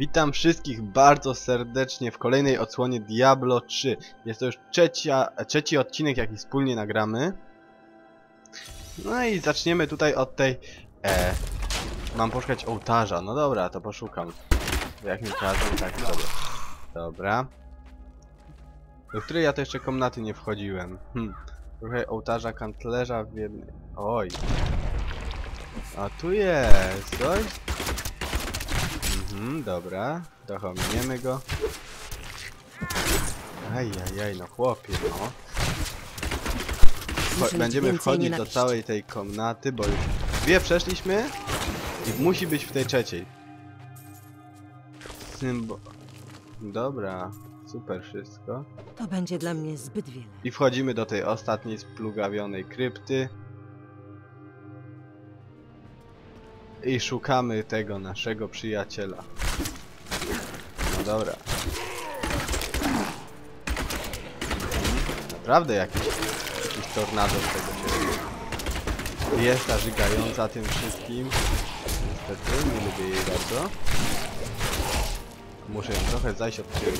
Witam wszystkich bardzo serdecznie w kolejnej odsłonie Diablo 3. Jest to już trzecia, trzeci odcinek, jaki wspólnie nagramy. No i zaczniemy tutaj od tej... E, mam poszukać ołtarza. No dobra, to poszukam. Jak mi każą, tak sobie. Dobra. Do której ja to jeszcze komnaty nie wchodziłem. Hm. Trochę ołtarza kantlerza w jednej... Oj. A tu jest coś? Mhm, dobra. Dochominiemy go. Ajajaj, no chłopie, no. Wcho będziemy wchodzić do całej tej komnaty, bo już dwie przeszliśmy i musi być w tej trzeciej. Symbo... Dobra, super wszystko. To będzie dla mnie zbyt wiele. I wchodzimy do tej ostatniej splugawionej krypty. I szukamy tego naszego przyjaciela. No dobra. Naprawdę jakiś, jakiś tornado z tego się. Jest ta żygająca tym wszystkim. Niestety, nie lubię jej bardzo. Muszę ją trochę zajść od tyłu,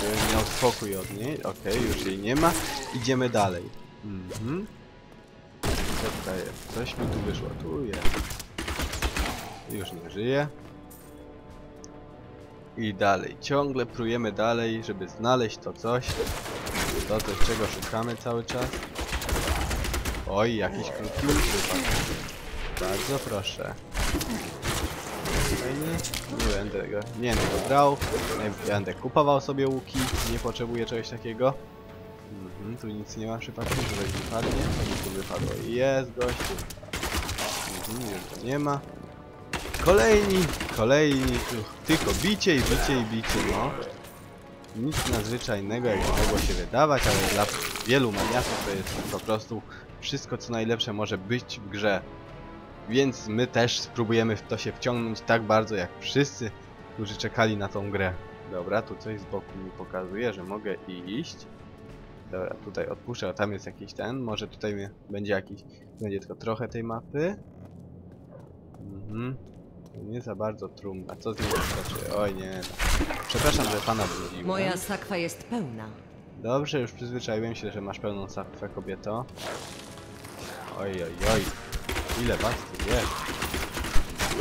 żebym miał spokój od niej. Okej, już jej nie ma. Idziemy dalej. Mhm. Co tutaj jest? Coś mi tu wyszło. Tu jest. Już nie żyje. I dalej. Ciągle prujemy dalej, żeby znaleźć to coś. To coś, czego szukamy cały czas. Oj, jakiś krótki. Bardzo proszę. Fajny? Nie będę go, nie będę go brał. Nie będę kupował sobie łuki. Nie potrzebuję czegoś takiego. Mhm, tu nic nie ma przypadkiem, że wypadnie. Co mi tu wypadło? Jest gościu. Mhm, już go nie ma. Kolejni, kolejni, tylko bicie i bicie i bicie, no. Nic nadzwyczajnego, jak mogło się wydawać, ale dla wielu maniaków to jest po prostu wszystko, co najlepsze może być w grze. Więc my też spróbujemy w to się wciągnąć tak bardzo, jak wszyscy, którzy czekali na tą grę. Dobra, tu coś z boku mi pokazuje, że mogę iść. Dobra, tutaj odpuszczę, a tam jest jakiś ten, może tutaj będzie jakiś, będzie tylko trochę tej mapy. Mhm. Nie za bardzo trumna. Co z nim wystarczy? Oj nie. Przepraszam, że pana budziłem. Moja sakwa jest pełna. Dobrze, już przyzwyczaiłem się, że masz pełną sakwę, kobieto. Oj, oj, oj. Ile was tu jest?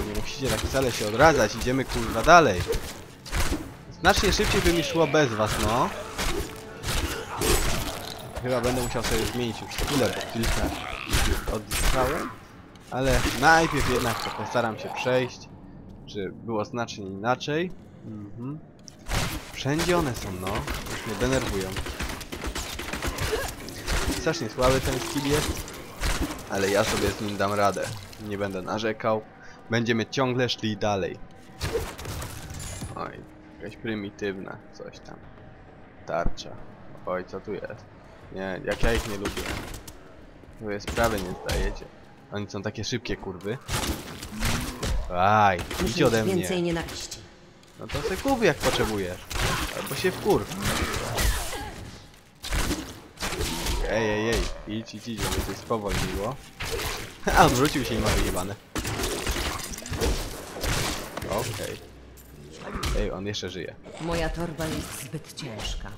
Nie musicie tak wcale się odradzać, idziemy kurwa dalej. Znacznie szybciej by mi szło bez was, no. Chyba będę musiał sobie zmienić już skillę, bo kilka odzyskałem. Ale najpierw jednak to postaram się przejść, żeby było znacznie inaczej. Mhm. Wszędzie one są, no. Już mnie denerwują. Strasznie słaby ten skill jest, ale ja sobie z nim dam radę. Nie będę narzekał. Będziemy ciągle szli dalej. Oj, jakaś prymitywna coś tam. Tarcza. Oj, co tu jest? Nie, jak ja ich nie lubię. Wy sprawy nie zdajecie. Oni są takie szybkie kurwy. Aj, idź ode mnie. więcej nienawiści. No to se kup jak potrzebujesz. Albo się wkurw. Ej, ej, ej. Idź, idź, idź, żeby coś spowolniło. A, odwrócił się i ma wyjebane. Okej. Ej, on jeszcze żyje. Moja torba jest zbyt ciężka.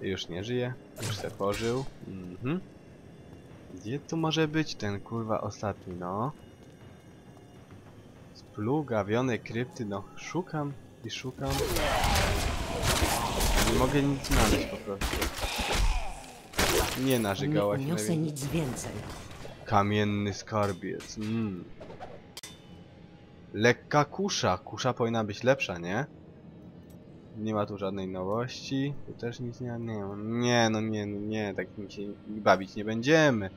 Już nie żyje. Już se pożył. Mhm. Gdzie tu może być ten kurwa ostatni, no? Splugawione krypty, no szukam i szukam. Nie mogę nic znaleźć po prostu. Nie Nie narzygała się uniosę nic więcej. Kamienny skarbiec. Mm. Lekka kusza. Kusza powinna być lepsza, nie? Nie ma tu żadnej nowości. Tu też nic nie. Nie, ma. nie no nie, no nie. Tak mi się bawić nie będziemy.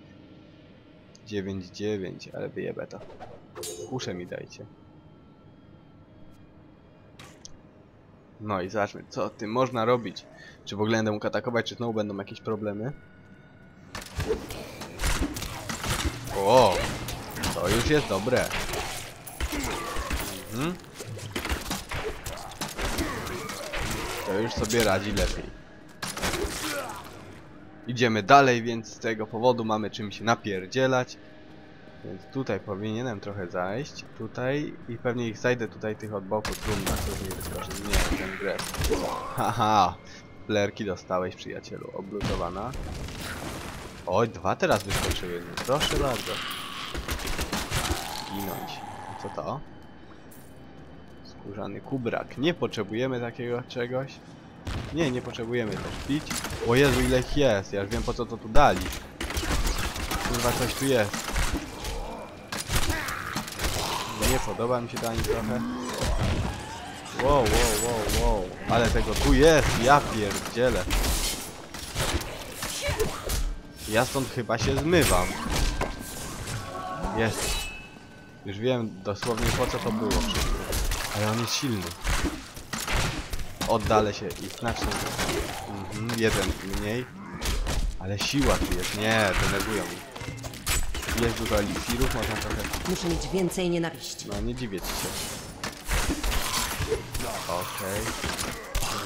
9-9, ale wyjebę to. Kuszę mi dajcie. No i zobaczmy, co tym można robić. Czy w ogóle będę mógł atakować, czy znowu będą jakieś problemy? O, to już jest dobre. Mhm. To już sobie radzi lepiej. Idziemy dalej, więc z tego powodu mamy czym się napierdzielać. Więc tutaj powinienem trochę zajść. Tutaj i pewnie ich zajdę tutaj tych od boku trumna, z niej wyskoczy. Nie, ten gres. Haha! Flerki dostałeś przyjacielu, obluzowana. Oj, dwa teraz wyskoczyły. No, proszę bardzo. Ginąć. Co to? Skórzany kubrak. Nie potrzebujemy takiego czegoś. Nie, nie potrzebujemy też pić. O Jezu, ile ich jest. Ja już wiem po co to tu dali. Kurwa, coś tu jest. Nie podoba mi się to ani trochę. Wow, wow, wow, wow. Ale tego tu jest, ja pierdzielę. Ja stąd chyba się zmywam. Jest. Już wiem dosłownie po co to było wszystko. Ale on jest silny. Oddalę się i znacznie. Mhm, jeden mniej. Ale siła tu jest. Nie, denerwują mnie. Jest dużo eliksirów, można trochę Muszę mieć więcej nienawiści. no, nie dziwię ci się. Okej.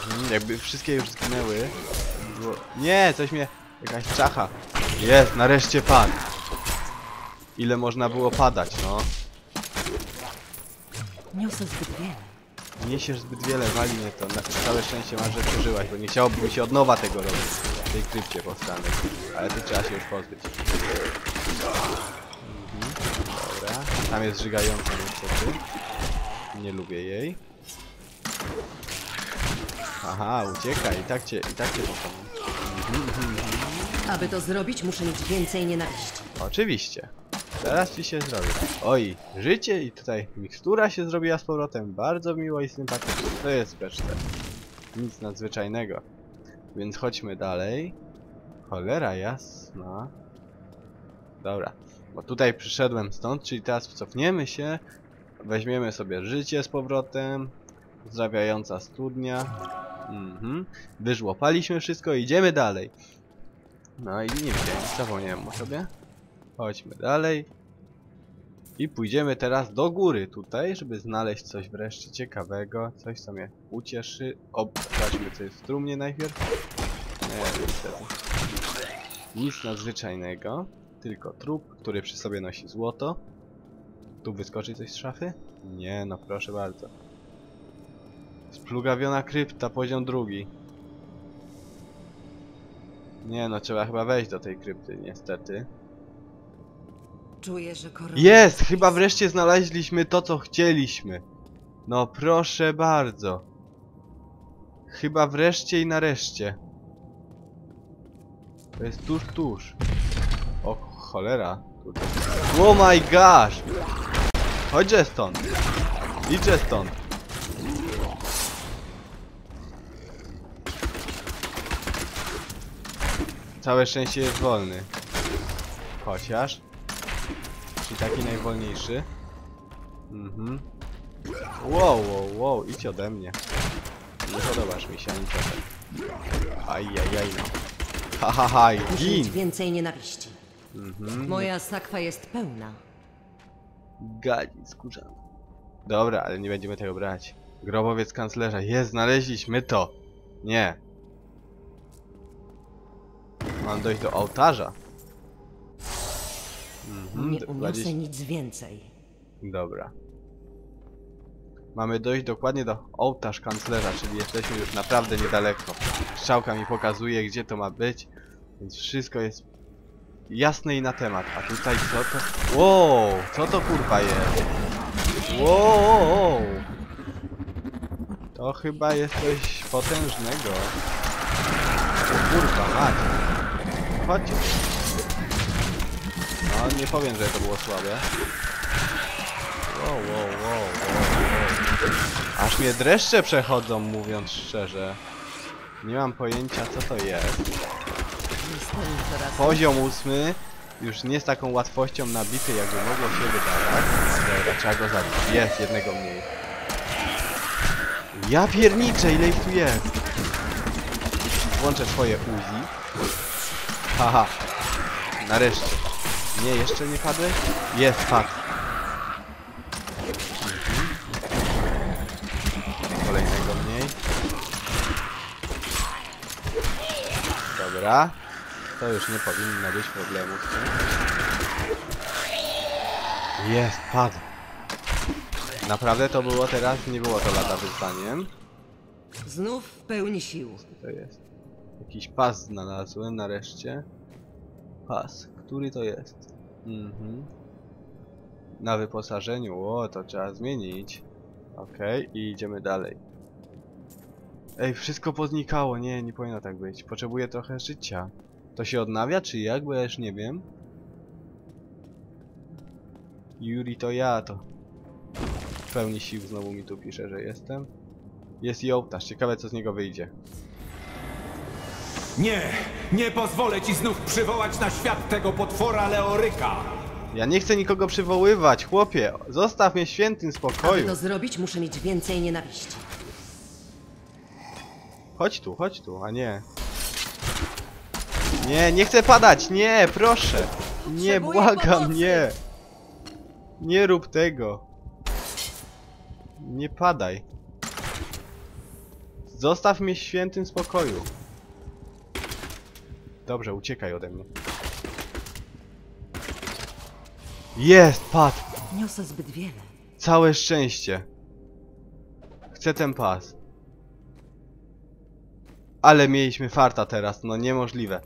Mhm, jakby wszystkie już zginęły. Było... Nie, coś mnie... Jakaś czacha. Jest, nareszcie padł. Ile można było padać, no. Niosę zbyt wiele. Niesiesz zbyt wiele, wali mnie to. Na, całe szczęście masz, że przeżyłaś, bo nie chciałoby mi się od nowa tego robić. W tej krypcie powstanej. Ale ty trzeba się już pozbyć. Mhm, dobra. Tam jest żygająca niestety. Nie lubię jej. Aha, uciekaj. I tak cię, i tak cię pokonam. Aby to zrobić, muszę mieć więcej nienawiści. Oczywiście. Teraz ci się zrobi. Oj, życie i tutaj mikstura się zrobiła z powrotem. Bardzo miło i sympatycznie. To jest beczce. Nic nadzwyczajnego. Więc chodźmy dalej. Cholera jasna. Dobra. Bo tutaj przyszedłem stąd, czyli teraz cofniemy się. Weźmiemy sobie życie z powrotem. Zdrawiająca studnia. Mhm. Wyżłopaliśmy wszystko, idziemy dalej. No i nie wiem, zapomniałem o sobie. Chodźmy dalej. I pójdziemy teraz do góry tutaj, żeby znaleźć coś wreszcie ciekawego. Coś, co mnie ucieszy. O, zobaczmy, co jest w trumnie najpierw. Nie, niestety. Nic nadzwyczajnego. Tylko trup, który przy sobie nosi złoto. Tu wyskoczy coś z szafy? Nie, no proszę bardzo. Splugawiona krypta, poziom drugi. Nie no, trzeba chyba wejść do tej krypty, niestety. Czuję, że korona... Jest! Chyba wreszcie znaleźliśmy to, co chcieliśmy. No proszę bardzo. Chyba wreszcie i nareszcie. To jest tuż, tuż. O cholera. Tutaj. Oh my gosh! Chodźże stąd. Idźże stąd. Całe szczęście jest wolny. Chociaż. Taki najwolniejszy. Mhm. Wow, wow, wow, idź ode mnie. Nie podobasz mi się ani trochę. Ajajaj no. Ha ha ha, Muszę mieć gin! więcej nienawiści. Mhm. Moja sakwa jest pełna. Gadzi skórzana. Dobra, ale nie będziemy tego brać. Grobowiec kanclerza. Jest, znaleźliśmy to. Nie. Mam dojść do ołtarza. Mhm, Nie uniosę nic więcej. Dobra. Mamy dojść dokładnie do ołtarz kanclerza, czyli jesteśmy już naprawdę niedaleko. Strzałka mi pokazuje, gdzie to ma być, więc wszystko jest jasne i na temat. A tutaj co to... Wow, co to kurwa jest? Wow, to chyba jest coś potężnego. O kurwa, mać. Chodźcie. No, nie powiem, że to było słabe. Wow, wow, wow, wow, wow. Aż mnie dreszcze przechodzą, mówiąc szczerze. Nie mam pojęcia, co to jest. Poziom ósmy już nie z taką łatwością nabity, jakby mogło się wydawać. Dobra, trzeba go zabić. Jest, jednego mniej. Ja pierniczę, ile ich tu jest. Włączę swoje Uzi. Haha. Nareszcie. Nie, jeszcze nie padłeś? Jest, padł. Kolejnego mniej. Dobra. To już nie powinno być problemu. Jest, padł. Naprawdę to było teraz, nie było to lata wyzwaniem. Znów w pełni sił. To jest. Jakiś pas znalazłem nareszcie. Pas. Który to jest? Mhm. Na wyposażeniu. O, to trzeba zmienić. Okej, i idziemy dalej. Ej, wszystko poznikało. Nie, nie powinno tak być. Potrzebuję trochę życia. To się odnawia, czy jak? Bo ja już nie wiem. Yuri to ja, to. W pełni sił znowu mi tu pisze, że jestem. Jest i ołtarz. Ciekawe, co z niego wyjdzie. Nie, nie pozwolę ci znów przywołać na świat tego potwora Leoryka. Ja nie chcę nikogo przywoływać, chłopie. Zostaw mnie w świętym Aby spokoju. to zrobić, muszę mieć więcej nienawiści. Chodź tu, chodź tu, a nie. Nie, nie chcę padać, nie, proszę. Nie, błagam, nie. Nie rób tego. Nie padaj. Zostaw mnie w świętym spokoju. Dobrze, uciekaj ode mnie. Jest, padł. Niosę zbyt wiele. Całe szczęście. Chcę ten pas. Ale mieliśmy farta teraz, no niemożliwe.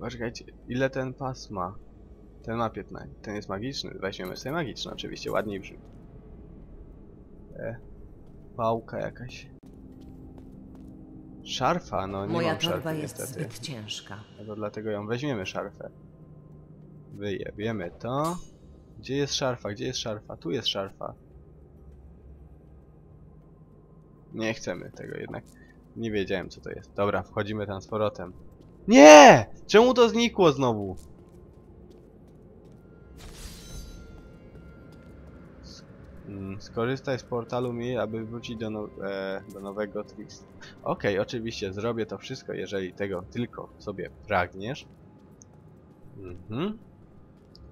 Poczekajcie, ile ten pas ma? Ten ma 15. Ten jest magiczny. Weźmiemy sobie magiczny, oczywiście, ładniej brzmi. E, pałka jakaś. Szarfa, no nie Moja mam torba szarfy jest niestety. zbyt ciężka. No dlatego ją weźmiemy szarfę. Wyjebiemy to. Gdzie jest szarfa? Gdzie jest szarfa? Tu jest szarfa. Nie chcemy tego jednak. Nie wiedziałem co to jest. Dobra, wchodzimy tam z powrotem. Nie! Czemu to znikło znowu? Skorzystaj z portalu mi, aby wrócić do, now e, do nowego Trix. Okej, oczywiście zrobię to wszystko, jeżeli tego tylko sobie pragniesz. Mhm.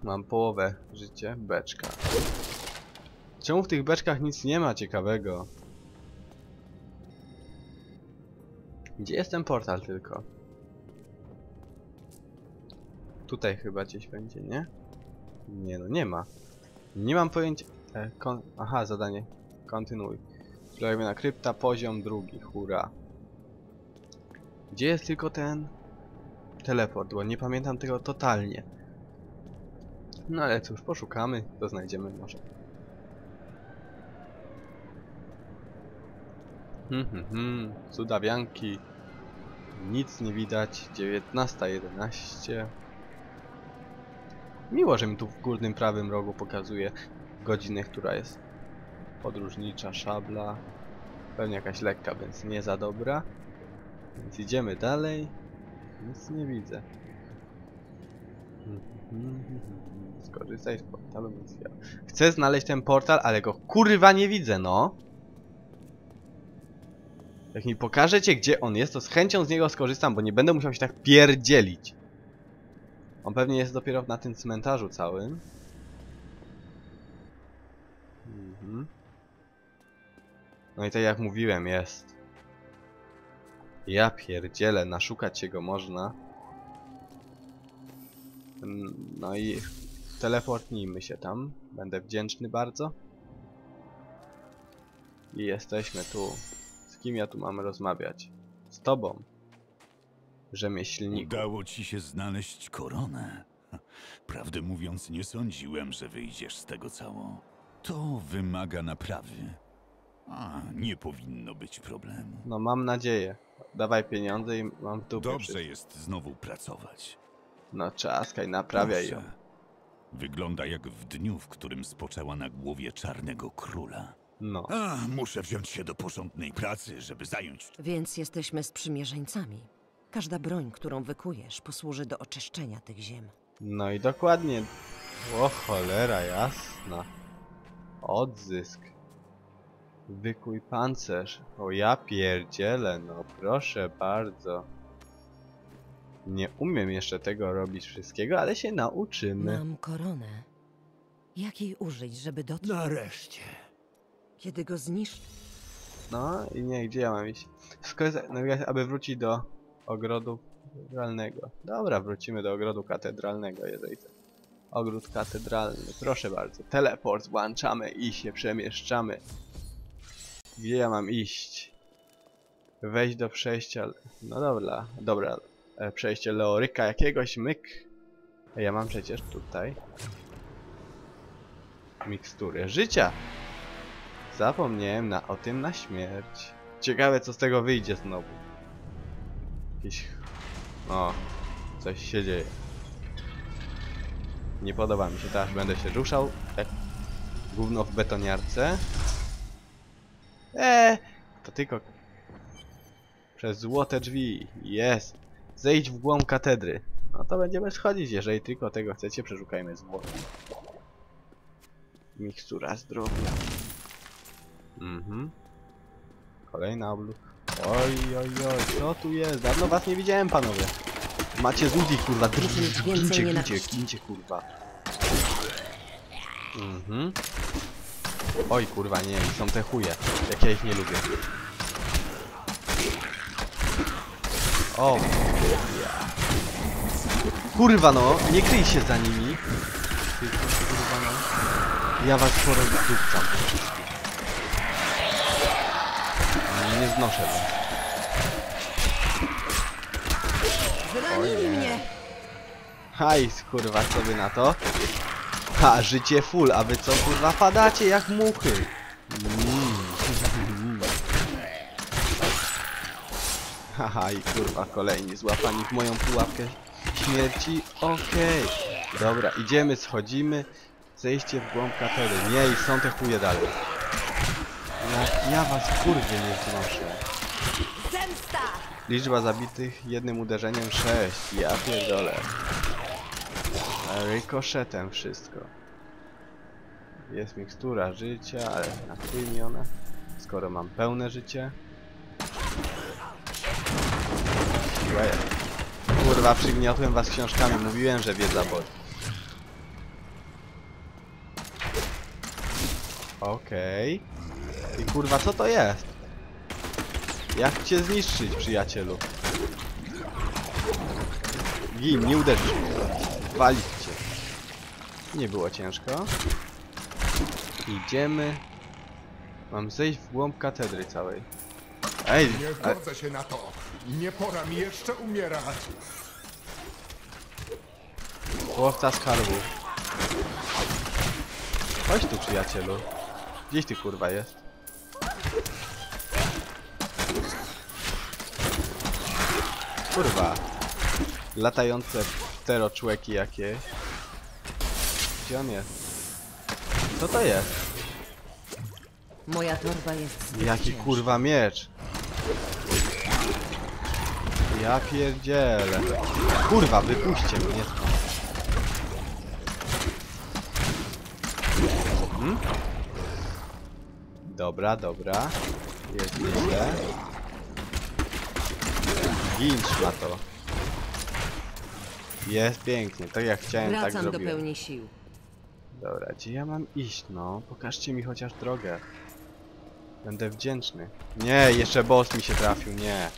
Mam połowę życia, beczka. Czemu w tych beczkach nic nie ma ciekawego? Gdzie jest ten portal tylko? Tutaj chyba gdzieś będzie, nie? Nie no, nie ma. Nie mam pojęcia... E, kon... Aha, zadanie. Kontynuuj. Kolejna krypta, poziom drugi, hura. Gdzie jest tylko ten teleport, bo nie pamiętam tego totalnie. No ale cóż, poszukamy, to znajdziemy może. Hmm, hmm, hmm, cudawianki. Nic nie widać, 19.11. Miło, że mi tu w górnym prawym rogu pokazuje godzinę, która jest podróżnicza, szabla. Pewnie jakaś lekka, więc nie za dobra. Więc idziemy dalej. Nic nie widzę. Skorzystaj z portalu misja. Chcę znaleźć ten portal, ale go kurwa nie widzę, no. Jak mi pokażecie, gdzie on jest, to z chęcią z niego skorzystam, bo nie będę musiał się tak pierdzielić. On pewnie jest dopiero na tym cmentarzu całym. No i tak jak mówiłem, jest. Ja pierdzielę, naszukać się go można. Mm, No i teleportnijmy się tam. Będę wdzięczny bardzo. I jesteśmy tu. Z kim ja tu mam rozmawiać? Z tobą. Rzemieślniku. Udało ci się znaleźć koronę. Prawdę mówiąc, nie sądziłem, że wyjdziesz z tego cało. To wymaga naprawy. A, nie powinno być problemu. No mam nadzieję. Dawaj pieniądze i mam dupie Dobrze jest znowu pracować. No czaskaj, naprawiaj ją. Proszę. Wygląda jak w dniu, w którym spoczęła na głowie czarnego króla. No. A, muszę wziąć się do porządnej pracy, żeby zająć Więc jesteśmy sprzymierzeńcami. Każda broń, którą wykujesz, posłuży do oczyszczenia tych ziem. No i dokładnie. O cholera jasna. Odzysk. Wykuj pancerz. O ja pierdzielę, no proszę bardzo. Nie umiem jeszcze tego robić wszystkiego, ale się nauczymy. Mam koronę. Jak jej użyć, żeby dotrzeć? Nareszcie. Kiedy go zniszczę, No i nie, gdzie ja mam iść? Skorzystaj, nawigacja, aby wrócić do ogrodu katedralnego. Dobra, wrócimy do ogrodu katedralnego, jeżeli to. Ogród katedralny, proszę bardzo. Teleport włączamy i się przemieszczamy. Gdzie ja mam iść? Wejść do przejścia... No dobra, dobra. E, Przejście Leoryka jakiegoś, myk. Ja mam przecież tutaj... Mikstury życia. Zapomniałem na, o tym na śmierć. Ciekawe co z tego wyjdzie znowu. Jakiś... O, coś się dzieje. Nie podoba mi się, teraz będę się ruszał jak gówno w betoniarce. Eee, to tylko przez złote drzwi. Jest. Zejdź w głąb katedry. No to będziemy schodzić, jeżeli tylko tego chcecie, przeszukajmy zwłoki. Mikstura zdrowia. Mhm. Kolejna obluk. Oj, oj, oj, co tu jest? Dawno was nie widziałem, panowie. Macie z ludzi, kurwa, gincie, nienawiści. gincie, kurwa. Mhm. Oj, kurwa, nie, są te chuje. Jak ja ich nie lubię. O. Kurwa no, nie kryj się za nimi. Kurwa no. Ja was porozrzucam. Nie, znoszę was. Zranili mnie! Hajs, kurwa, wy na to? Ha, życie full, a wy co, kurwa, padacie jak muchy. Mm. Haha, i kurwa, kolejni złapani w moją pułapkę śmierci. Okej. Dobra, idziemy, schodzimy. Zejście w głąb katedry. Nie, i są te chuje dalej. Jak ja was, kurwie, nie znoszę. Liczba zabitych jednym uderzeniem 6. Ja pierdolę. Rykoszetem wszystko. Jest mikstura życia, ale na chuj mi ona. Skoro mam pełne życie. Kurwa, przygniotłem was książkami. Mówiłem, że wiedza boli. Okej. I kurwa, co to jest? Jak cię zniszczyć, przyjacielu? Gin, nie uderzysz cię. Nie było ciężko. Idziemy. Mam zejść w głąb katedry całej. Ej, Nie zgodzę się na to. Nie pora mi jeszcze umierać. łowca skarbu. Chodź tu, przyjacielu. Gdzieś ty kurwa jest? Kurwa. Latające pteroczłeki jakieś. Gdzie on jest? Co to jest? Moja torba jest zbyt Jaki ciężka. kurwa miecz? Ja pierdzielę. Kurwa, wypuśćcie mnie. Mhm. Dobra, dobra. Jest nieźle. Gin to. Jest pięknie, tak jak chciałem, tak Wracam do zrobiłem. pełni sił. Dobra, gdzie ja mam iść, no? Pokażcie mi chociaż drogę. Będę wdzięczny. Nie, jeszcze boss mi się trafił, nie.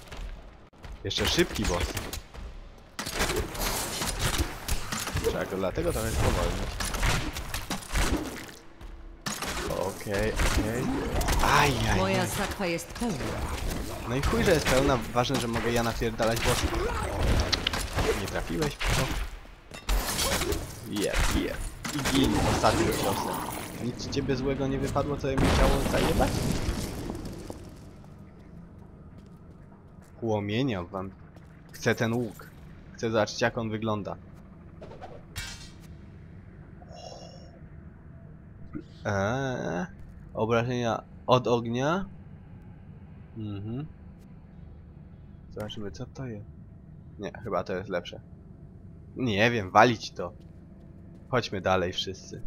Jeszcze szybki boss. Trzeba go dlatego trochę spowolnić. Okej, okej. Ajaj. Moja sakwa jest pełna. No i chuj, że jest pełna. Ważne, że mogę ja napierdalać bossa. Nie trafiłeś to? Jeb, jeb. I gin ostatnim ciosem. Nic ciebie złego nie wypadło, co mi chciało zajebać? Płomienia wam. Chcę ten łuk. Chcę zobaczyć jak on wygląda. Eee, obrażenia od ognia. Mhm. Zobaczymy co to jest. Nie, chyba to jest lepsze. Nie wiem, walić to. Chodźmy dalej wszyscy.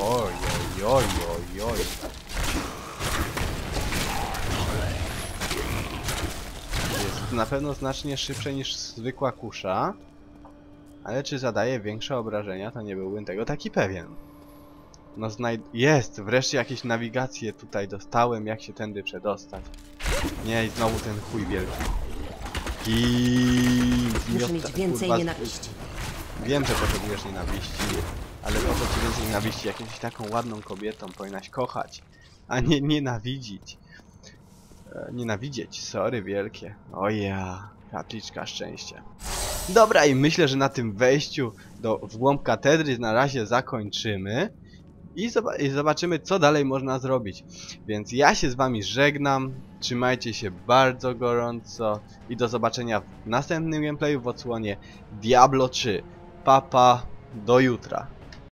Oj, oj, oj, oj, oj. Jest na pewno znacznie szybsze niż zwykła kusza. Ale czy zadaje większe obrażenia, to nie byłbym tego taki pewien. No znajd... Jest! Wreszcie jakieś nawigacje tutaj dostałem, jak się tędy przedostać. Nie, i znowu ten chuj wielki. I Muszę mieć więcej nienawiści. Wiem, że potrzebujesz nienawiści, ale po co ci więcej nienawiści? Jak jesteś taką ładną kobietą, powinnaś kochać, a nie nienawidzić. E, nienawidzieć, sorry wielkie. O ja, kapliczka szczęścia. Dobra, i myślę, że na tym wejściu do, w głąb katedry na razie zakończymy. I, zoba I zobaczymy, co dalej można zrobić. Więc ja się z wami żegnam. Trzymajcie się bardzo gorąco. I do zobaczenia w następnym gameplayu w odsłonie Diablo 3. Papa, do jutra.